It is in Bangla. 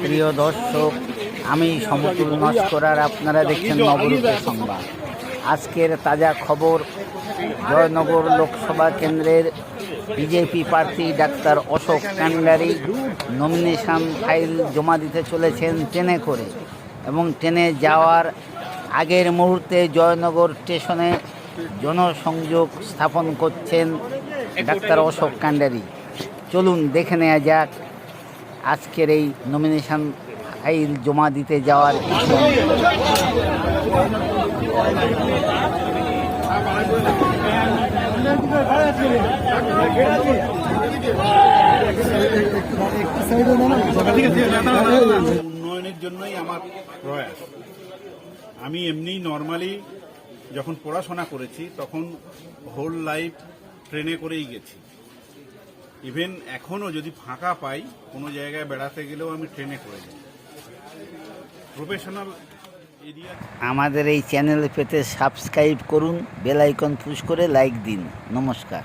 সুপ্রিয় দর্শক, আমি সমতুল নস্কর আর আপনারা দেখছেন নবরূপের সংবাদ। আজকের তাজা খবর, জয়নগর লোকসভা কেন্দ্রের বিজেপি প্রার্থী ডাক্তার অশোক কান্ডারি নমিনেশন ফাইল জমা দিতে চলেছেন ট্রেনে করে এবং ট্রেনে যাওয়ার আগের মুহূর্তে জয়নগর স্টেশনে জনসংযোগ স্থাপন করছেন ডাক্তার অশোক কান্ডারি। চলুন দেখে নেওয়া যাক আজকের এই নমিনেশন ফাইল জমা দিতে যাওয়ার উন্নয়নের জন্যই আমার প্রয়াস। আমি এমনি নর্মালি যখন পড়াশোনা করেছি, তখন হোল লাইফ ট্রেনে করেই গেছি। ইভেন এখনও যদি ফাঁকা পাই, কোনো জায়গায় বেড়াতে গেলেও আমি ট্রেনে করে যাই। প্রফেশনাল এরিয়া আমাদের এই চ্যানেল পেতে সাবস্ক্রাইব করুন বেলাইকন পুশ করে লাইক দিন। নমস্কার।